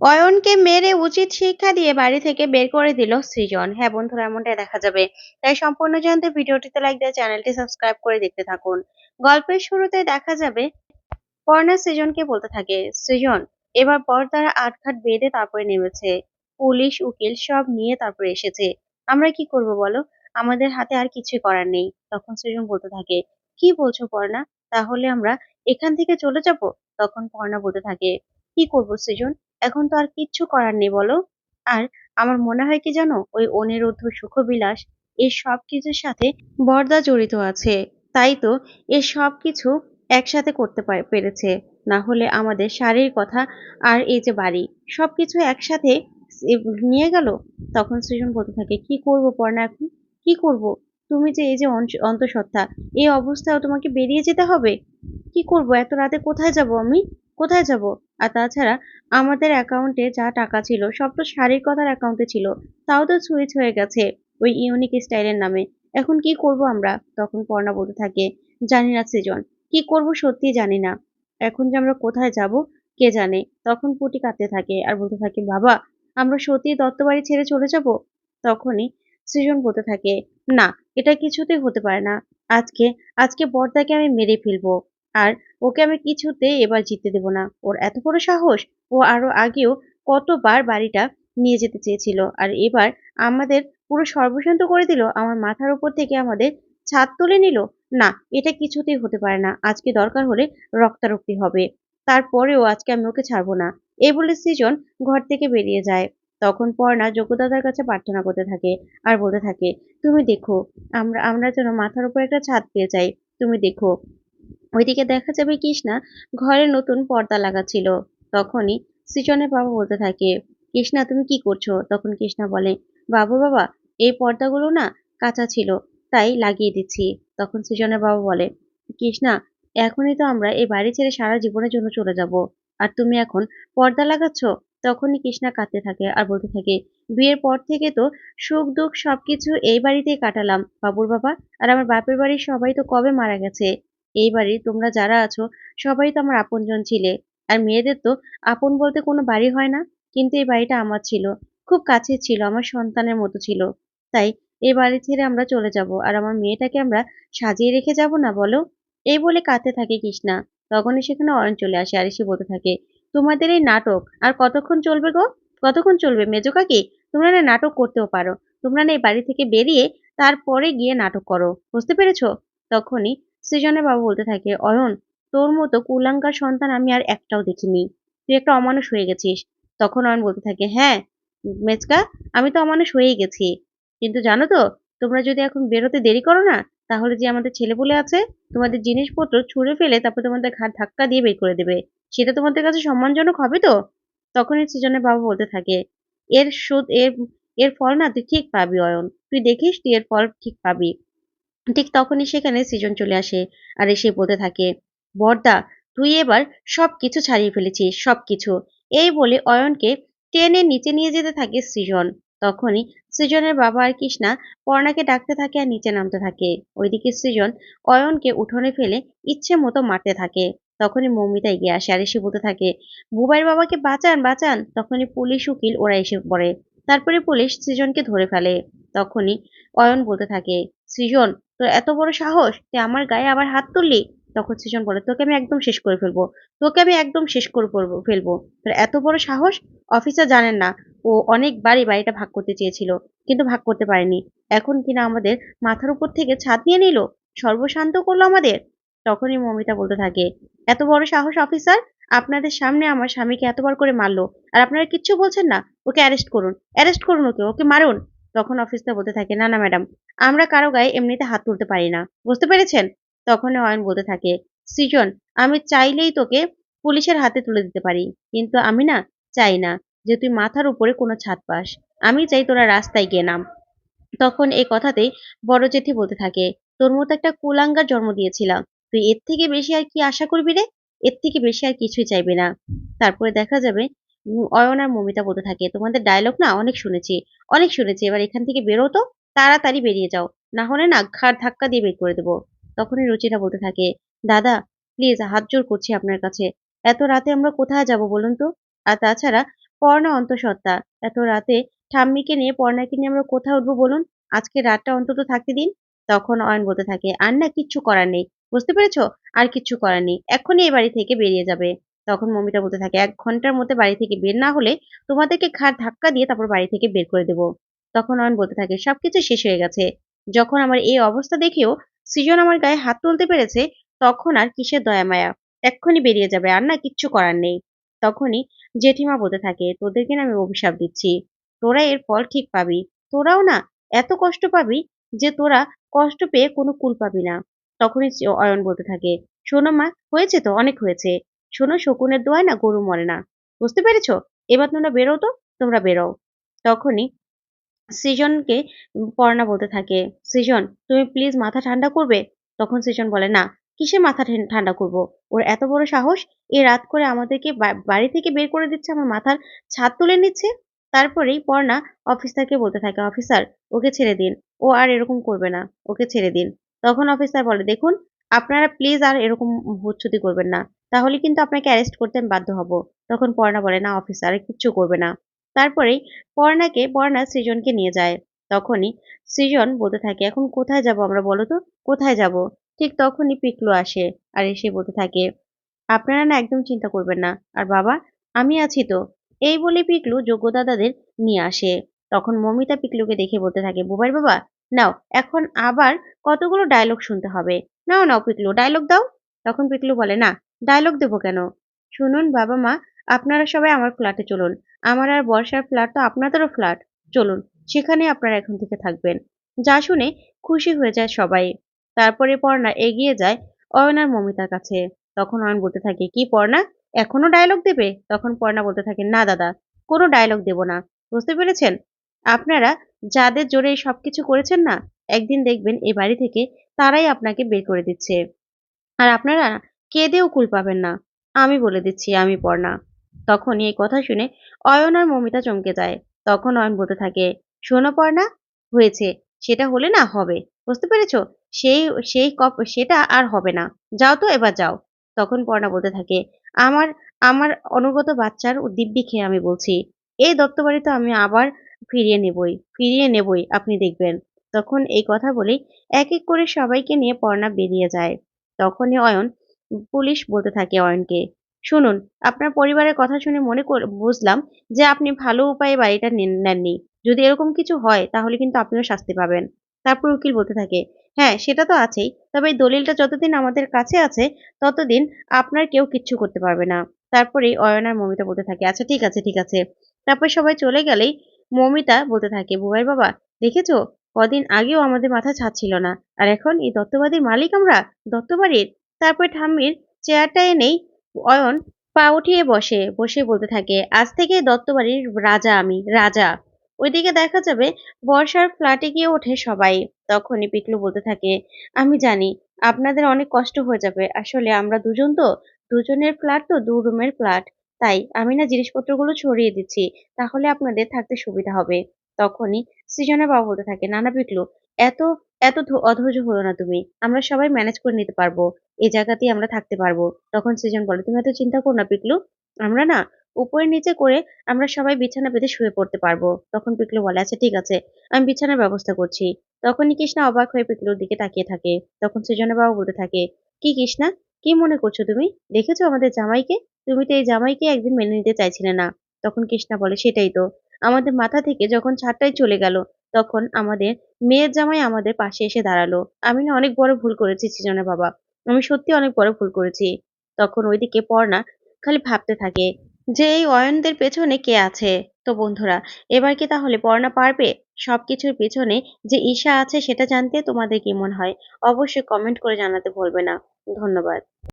অয়নকে মেরে উচিত শিক্ষা দিয়ে বাড়ি থেকে বের করে দিল সৃজন। হ্যাঁ বন্ধুরা, এমনটাই দেখা যাবে। তাই সম্পূর্ণ জানতে ভিডিওটিতে লাইক দিয়ে চ্যানেলটি সাবস্ক্রাইব করে দেখতে থাকুন। গল্পের শুরুতে দেখা যাবে, পর্ণা সৃজনকে বলতে থাকে, সৃজন, এবার পর তারা আটঘাট বেঁধে তারপরে নেমেছে। পুলিশ, উকিল সব নিয়ে তারপরে এসেছে। আমরা কি করব বলো? আমাদের হাতে আর কিছুই করার নেই। তখন সৃজন বলতে থাকে, কি বলছো পর্ণা? তাহলে আমরা এখান থেকে চলে যাব? তখন পর্ণা বলতে থাকে, কি করব সৃজন? এখন তো আর কিচ্ছু করার নেই, বলো। আর আমার মনে হয় কি জানো, ওই অনিরুদ্ধ সুখবিলাস এই সব কিছুর সাথে বরদা জড়িত আছে। তাই তো এ সব কিছু একসাথে করতে পেরেছে। না হলে আমাদের শাড়ির কথা আর এই যে বাড়ি, সবকিছু একসাথে নিয়ে গেল? তখন সৃজন বলতে থাকে, কি করব পর্ণা এখন? কি করব? তুমি যে এই যে অন্তঃসত্ত্বা, এই অবস্থায় তোমাকে বেরিয়ে যেতে হবে? কি করব? এত রাতে কোথায় যাব আমি? কোথায় যাব? আর তাছাড়া আমাদের অ্যাকাউন্টে যা টাকা ছিল, সব তো শাড়ির কথার অ্যাকাউন্টে ছিল। তাও তো সুইচ হয়ে গেছে ওই ইউনিক স্টাইলের নামে। এখন কি করব আমরা? তখন পর্ণা বলতে থাকে, জানি না সৃজন, কি করব সত্যি জানি না। এখন যে আমরা কোথায় যাব, কে জানে? তখন পুটি কাঁদতে থাকে আর বলতে থাকে, বাবা, আমরা সত্যি দত্ত বাড়ি ছেড়ে চলে যাব? তখনই সৃজন বলতে থাকে, না, এটা কিছুতেই হতে পারে না। আজকে আজকে বর্দাকে আমি মেরে ফেলব। আর ওকে আমি কিছুতে এবার জিততে দেব না। ওর এত বড় সাহস, ও আরও আগেও কতবার বাড়িটা নিয়ে যেতে চেয়েছিল। আর এবার আমাদের পুরো সর্বশান্ত করে দিল, আমার মাথার উপর থেকে আমাদের ছাদ তুলে নিল। না, এটা কিছুতেই হতে পারে না। আজকে দরকার হলে রক্তারক্তি হবে। তারপরেও আজকে আমি ওকে ছাড়বো না। এই বলে সৃজন ঘর থেকে বেরিয়ে যায়। তখন পর্ণা যোগ্যদাদার কাছে প্রার্থনা করতে থাকে আর বলতে থাকে, তুমি দেখো, আমরা আমরা যেন মাথার উপর একটা ছাদ পেয়ে যাই। তুমি দেখো ওইদিকে দেখা যাবে কৃষ্ণা ঘরে নতুন পর্দা লাগাচ্ছিল। তখনই সৃজনের বাবা বলতে থাকে, কৃষ্ণা, তুমি কি করছ? তখন কৃষ্ণা বলে, বাবু, বাবা, এই পর্দাগুলো না কাঁচা ছিল, তাই লাগিয়ে দিচ্ছি। তখন সৃজনের বাবা বলে, কৃষ্ণা, এখনই তো আমরা এই বাড়ি ছেড়ে সারা জীবনের জন্য চলে যাব। আর তুমি এখন পর্দা লাগাচ্ছ? তখনই কৃষ্ণা কাঁদতে থাকে আর বলতে থাকে, বিয়ের পর থেকে তো সুখ দুঃখ সবকিছু এই বাড়িতেই কাটালাম। বাবুর বাবা আর আমার বাপের বাড়ির সবাই তো কবে মারা গেছে? এই বাড়ির তোমরা যারা আছো, সবাই তো আমার আপনজন ছিলে। আর মেয়েদের তো আপন বলতে কোনো বাড়ি হয় না। কিন্তু এই বাড়িটা আমার ছিল। খুব কাছে ছিল, আমার সন্তানের মতো ছিল। তাই এই বাড়ি ছেড়ে আমরা চলে যাব। আর আমার মেয়েটাকে আমরা সাজিয়ে রেখে যাব না বলো? এই বলে কাঁদতে থাকে কৃষ্ণা। তখনই সেখানে অয়ন চলে আসে আর এসে বলতে থাকে, তোমাদের এই নাটক আর কতক্ষণ চলবে গো? কতক্ষণ চলবে মেজো কাকি? তোমরা না নাটক করতেও পারো। তোমরা না এই বাড়ি থেকে বেরিয়ে তারপরে গিয়ে নাটক করো। বুঝতে পেরেছ? তখনই সৃজনের বাবা বলতে থাকে অয়ন তোর মতো কুলাঙ্কার সন্তান আমি আর একটাও দেখিনি। তুই একটা অমানুষ হয়ে গেছিস। তখন অয়ন বলতে থাকে হ্যাঁ মেচকা আমি তো অমানুষ হয়েই গেছি। কিন্তু জানো তো, তোমরা যদি এখন বেরোতে দেরি করো না, তাহলে যে আমাদের ছেলেপুলে আছে, তোমাদের জিনিসপত্র ছুঁড়ে ফেলে তারপর তোমাদের ঘাট ধাক্কা দিয়ে বের করে দেবে। সেটা তোমাদের কাছে সম্মানজনক হবে তো? তখনই সৃজনের বাবা বলতে থাকে, এর সুদ এর এর ফল না, তুই ঠিক পাবি অয়ন তুই দেখিস, তুই এর ফল ঠিক পাবি। ঠিক তখনই সেখানে সৃজন চলে আসে আর এসে বলতে থাকে, বর্দা, তুই এবার সব কিছু ছাড়িয়ে ফেলেছিস সব কিছু এই বলে অয়নকে টেনে নিচে নিয়ে যেতে থাকে সৃজন। তখনই সৃজনের বাবা আর কৃষ্ণা পর্ণাকে ডাকতে থাকে আর নিচে নামতে থাকে। ওইদিকে সৃজন অয়নকে উঠোনে ফেলে ইচ্ছে মতো মারতে থাকে। তখনই মৌমিতা এগিয়ে আসে আর এসে বলতে থাকে, বুবাইয়ের বাবাকে বাঁচান বাঁচান। তখনই পুলিশ উকিল ওরা এসে পড়ে। তারপরে পুলিশ সৃজনকে ধরে ফেলে। তখনই অয়ন বলতে থাকে, সৃজন তোর এত বড় সাহস? তুই আমার গায়ে আবার হাত তুললি? তখন সৃজন বলে, তোকে আমি একদম শেষ করে ফেলব। তোকে আমি একদম শেষ করে পড়ব, ফেলব। তোর এত বড় সাহস? অফিসার জানেন না। ও অনেকবারই বাড়িটা ভাগ করতে চেয়েছিল, কিন্তু ভাগ করতে পারেনি। এখন কিনা আমাদের মাথার উপর থেকে ছাদ নিয়ে নিল? সর্বশান্ত করল আমাদের? তখনই মমিতা বলতে থাকে, এত বড় সাহস, অফিসার? আপনাদের সামনে আমার স্বামীকে এতবার করে মারলো। আর আপনারা কিচ্ছু বলছেন না। ওকে অ্যারেস্ট করুন। অ্যারেস্ট করুন ওকে। ওকে মারুন। তখন অফিসার বলতে থাকে, না না ম্যাডাম আমরা কারও গায়ে এমনিতে হাত তুলতে পারি না। বুঝতে পেরেছেন? তখন অয়ন বলতে থাকে, সৃজন, আমি চাইলেই তোকে পুলিশের হাতে তুলে দিতে পারি, কিন্তু আমি না চাই না যে তুই মাথার উপরে কোনো ছাদ পাস। আমি চাই তোরা রাস্তায় গিয়ে নাম। তখন এই কথাতেই বড় জেঠি বলতে থাকে, তোর মতো একটা কুলাঙ্গার জন্ম দিয়েছিলাম। তুই এর থেকে বেশি আর কি আশা করবি রে? এর থেকে বেশি আর কিছুই চাইবি না। তারপরে দেখা যাবে অয়ন আর মমিতা বলতে থাকে। তোমাদের ডায়লগ না অনেক শুনেছি অনেক শুনেছি। এবার এখান থেকে বেরো তো, তাড়াতাড়ি বেরিয়ে যাও। না হলে না ঘাড় ধাক্কা দিয়ে বের করে দেবো। তখনই রুচিটা বলতে থাকে, দাদা প্লিজ হাত জোর করছি আপনার কাছে। এত রাতে আমরা কোথায় যাব বলুন তো? আর তাছাড়া, পর্ণা অন্তঃসত্ত্বা, এত রাতে ঠাম্মিকে নিয়ে পর্ণাকে নিয়ে আমরা কোথায় উঠবো বলুন? আজকে রাতটা অন্তত থাকতে দিন। তখন অয়ন বলতে থাকে, আর না, কিচ্ছু করার নেই। বুঝতে পেরেছ? আর কিচ্ছু করার নেই। এক্ষুনি এই বাড়ি থেকে বেরিয়ে যাবে। তখন মমিতা বলতে থাকে, এক ঘণ্টার মধ্যে বাড়ি থেকে বের না হলে তোমাদেরকে ঘাট ধাক্কা দিয়ে তারপর বাড়ি থেকে বের করে দেবো। তখন অয়ন বলতে থাকে, সবকিছু শেষ হয়ে গেছে। যখন আমার এই অবস্থা দেখেও সৃজন আমার গায়ে হাত তুলতে পেরেছে, তখন আর কিসের দয়া মায়া? এক্ষুনি বেরিয়ে যাবে, আর না কিচ্ছু করার নেই। তখনই জেঠিমা বলতে থাকে, তোদেরকে না আমি অভিশাপ দিচ্ছি। তোরা এর ফল ঠিক পাবি। তোরাও না এত কষ্ট পাবি যে তোরা কষ্ট পেয়ে কোনো কুল পাবি না। তখনই অয়ন বলতে থাকে, শোনো মা, হয়েছে তো, অনেক হয়েছে। শোনো, শকুনের দোয়ায় না গরু মরে না। বুঝতে পেরেছ? এবার তোমরা বেরো তো, তোমরা বেরো তখনই সৃজনকে পর্ণা বলতে থাকে, সৃজন, তুমি প্লিজ মাথা ঠান্ডা করবে? তখন সৃজন বলে, না, কিসে মাথা ঠান্ডা করব? ওর এত বড় সাহস, এ রাত করে আমাদেরকে বাড়ি থেকে বের করে দিচ্ছে, আমার মাথার ছাদ তুলে নিচ্ছে? তারপরেই পর্ণা অফিসারকে বলতে থাকে, অফিসার, ওকে ছেড়ে দিন, ও আর এরকম করবে না, ওকে ছেড়ে দিন। তখন অফিসার বলে, দেখুন, আপনারা প্লিজ আর এরকম হুচ্ছুতি করবেন না। তাহলে কিন্তু আপনাকে অ্যারেস্ট করতে বাধ্য হব। তখন পর্ণা বলে, না অফিসার কিচ্ছু করবে না। তারপরেই পর্ণাকে পর্ণা সৃজনকে নিয়ে যায়। তখনই সৃজন বলতে থাকে, এখন কোথায় যাব আমরা বলো তো? কোথায় যাব? ঠিক তখনই পিকলু আসে আর এসে বলতে থাকে, আপনারা না একদম চিন্তা করবেন না। আর বাবা, আমি আছি তো। এই বলে পিকলু যোগ্য দাদাদের নিয়ে আসে। তখন মমিতা পিকলুকে দেখে বলতে থাকে, বুবাই বাবা, নাও, এখন আবার কতগুলো ডায়লগ শুনতে হবে। নাও নাও পিকলু ডায়লগ দাও। তখন পিকলু বলে, না ডায়লগ দেবো কেন? শুনুন বাবা মা, আপনারা সবাই আমার ফ্ল্যাটে চলুন। আমার আর বর্ষার ফ্ল্যাট তো আপনাদেরও ফ্ল্যাট চলুন, সেখানে আপনারা এখন থেকে থাকবেন। যা শুনে খুশি হয়ে যায় সবাই। তারপরে পর্ণা এগিয়ে যায় অয়নার মমিতার কাছে। তখন অয়ন বলতে থাকে, কি পর্ণা, এখনও ডায়লগ দেবে? তখন পর্ণা বলতে থাকে, না দাদা, কোনো ডায়লগ দেব না। বুঝতে পেরেছেন? আপনারা যাদের জোরে সব কিছু করেছেন না, একদিন দেখবেন এ বাড়ি থেকে তারাই আপনাকে বের করে দিচ্ছে। আর আপনারা কেঁদেও কুল পাবেন না। আমি বলে দিচ্ছি, আমি পর্ণা তখন এই কথা শুনে অয়ন আর মমিতা চমকে যায়। তখন অয়ন বলতে থাকে, শোনো পর্ণা হয়েছে। সেটা হলে না হবে। বুঝতে পেরেছ? সেই সেই কপ, সেটা আর হবে না। যাও তো, এবার যাও। তখন পর্ণা বলতে থাকে, আমার আমার অনুগত বাচ্চার দিব্যি খেয়ে আমি বলছি, এই দত্তবাড়ি তো আমি আবার ফিরিয়ে নেবই ফিরিয়ে নেবই, আপনি দেখবেন। তখন এই কথা বলেই এক এক করে সবাইকে নিয়ে পর্ণা বেরিয়ে যায়। তখনই অয়ন পুলিশ বলতে থাকে অয়নকে। শুনুন, আপনার পরিবারের কথা শুনে মনে বুঝলাম যে আপনি ভালো উপায়ে বাড়িটা নেননি। যদি এরকম কিছু হয়, তাহলে কিন্তু আপনিও শাস্তি পাবেন। তারপর উকিল বলতে থাকে হ্যাঁ সেটা তো আছেই, তবে দলিলটা যতদিন আমাদের কাছে আছে, ততদিন আপনার কেউ কিচ্ছু করতে পারবে না। তারপরে অয়নার মমিতা বলতে থাকে আচ্ছা ঠিক আছে ঠিক আছে। তারপর সবাই চলে গেলেই মমিতা বলতে থাকে, বুবাই বাবা, দেখেছ? কদিন আগেও আমাদের মাথা ছাড়ছিল না, আর এখন এই দত্তবাদীর মালিক আমরা? দত্তবাড়ির তারপর ঠাম্মির চেয়ারটা এনেই অয়ন পা উঠিয়ে বসে বসে বলতে থাকে, আজ থেকে দত্তবাড়ির রাজা আমি, রাজা। ওইদিকে দেখা যাবে বর্ষার ফ্ল্যাটে গিয়ে ওঠে সবাই। তখনই পিকলু বলতে থাকে, আমি জানি, আপনাদের অনেক কষ্ট হয়ে যাবে। আসলে আমরা দুজন তো, দুজনের ফ্ল্যাট তো দু রুমের ফ্ল্যাট তাই আমি না জিনিসপত্রগুলো ছড়িয়ে দিচ্ছি, তাহলে আপনাদের থাকতে সুবিধা হবে। তখনই সৃজনের বাবা বলতে থাকে, নানা পিকলু এত এত অধৈর্য হলো না তুমি। আমরা সবাই ম্যানেজ করে নিতে পারব। এই জায়গাতেই আমরা থাকতে পারব। তখন সৃজন বলে, তুমি এত চিন্তা করো না পিকলু আমরা না উপরে নিচে করে আমরা সবাই বিছানা পেতে শুয়ে পড়তে পারব। তখন পিকলু বলে আচ্ছা ঠিক আছে, আমি বিছানার ব্যবস্থা করছি। তখনই কৃষ্ণা অবাক হয়ে পিকলুর দিকে তাকিয়ে থাকে। তখন সৃজনের বাবা বলতে থাকে, কি কৃষ্ণা, কি মনে করছ তুমি? দেখেছ আমাদের জামাইকে? তুমি তো এই জামাইকে একদিন মেনে নিতে চাইছিলে না। তখন কৃষ্ণা বলে, সেটাই তো। আমাদের মাথা থেকে যখন ছাড়টাই চলে গেল, তখন আমাদের মেয়ের জামাই আমাদের পাশে এসে দাঁড়াল। আমি না অনেক বড় ভুল করেছি সৃজনের বাবা। আমি সত্যি অনেক বড় ভুল করেছি। তখন ওইদিকে পর্ণা খালি ভাবতে থাকে, যে এই অয়নদের পেছনে কে আছে? তো বন্ধুরা, এবার কি তাহলে পড়ানো পারবে? সবকিছুর পেছনে যে ঈশা আছে সেটা জানতে তোমাদের কি মনে হয়? অবশ্যই কমেন্ট করে জানাতে ভুলবে না। ধন্যবাদ।